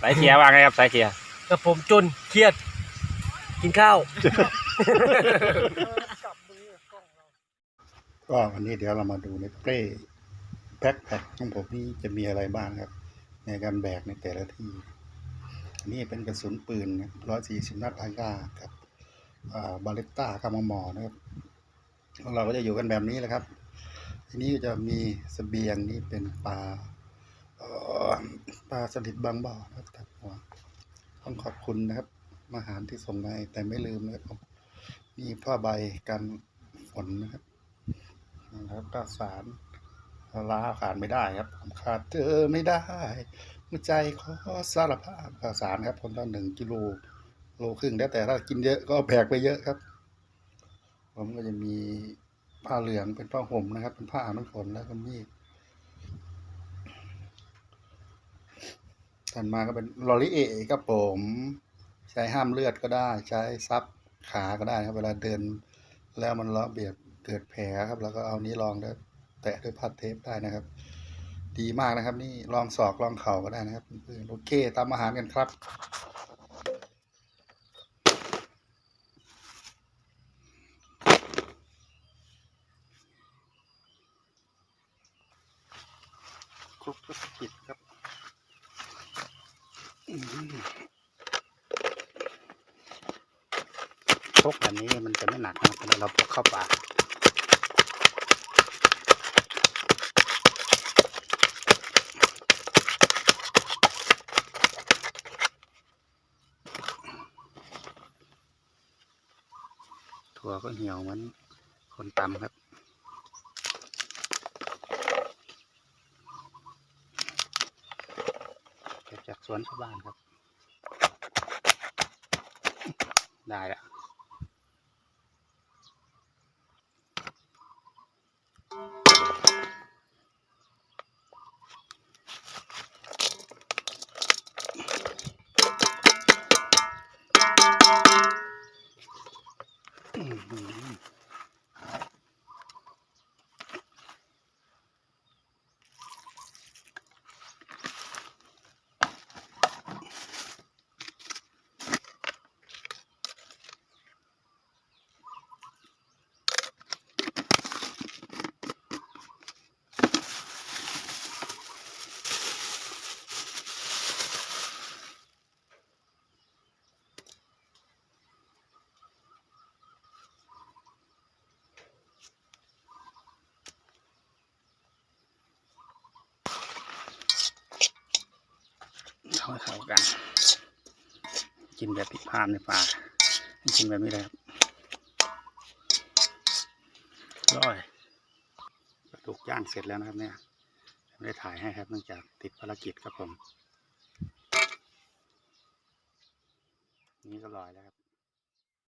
สายเทียร์ว่าไงครับสายเทียร์กับผมจนเครียด กินข้าว ก็วันนี้เดี๋ยวเรามาดูในเป้แพ็คแพ็คของผมนี่จะมีอะไรบ้างครับ ในการแบกในแต่ละที่ อันนี้เป็นกระสุนปืนร้อยสี่สิบนัดอากาครับอ่าบาเลตต้ากามมอนะครับของเราก็จะอยู่กันแบบนี้แหละครับ ทีนี้ก็จะมีเสบียงนี่เป็นปลาเอ่อ ปลาสลิดบางบ่อนะครับตัดหัวต้องขอบคุณนะครับอาหารที่ส่งมาแต่ไม่ลืมนะครับมีผ้าใบกันฝนนะครับนะครับก็สารลาขาดไม่ได้ครับผมขาดเธอไม่ได้หัวใจขอสารภาพข้าวสารครับคนละหนึ่งกิโลโลครึ่งแล้วแต่ถ้ากินเยอะก็แบกไปเยอะครับ ผมก็จะมีผ้าเหลืองเป็นผ้าห่มนะครับ เป็นผ้าอาบน้ำฝนแล้วก็มีด ถัดมาก็เป็นลอริเอครับผม ใช้ห้ามเลือดก็ได้ ใช้ซับขาก็ได้ครับ เวลาเดิน แล้วมันเลาะเบียดเกิดแผลครับ แล้วก็เอานี้ลองแล้วแตะด้วยพัดเทปได้นะครับ ดีมากนะครับ นี่ลองศอกลองเข่าก็ได้นะครับโอเคตามอาหารกันครับครบธุรกิจครับอืม พกแบบนี้มันจะไม่หนักนะครับเวลาเราพกเข้าปากถั่วก็เหี่ยวเหมือนคนตำครับเก็บจากสวนชาวบ้านครับ ได้ละ อื้ ให้เข้ากัน กินแบบผิดพาดในป่ากินแบบนี้เลยครับอร่อยกระดูกย่างเสร็จแล้วนะครับเนี่ยไม่ได้ถ่ายให้ครับเนื่องจากติดภารกิจครับผม นี่ก็ลอยแล้วครับ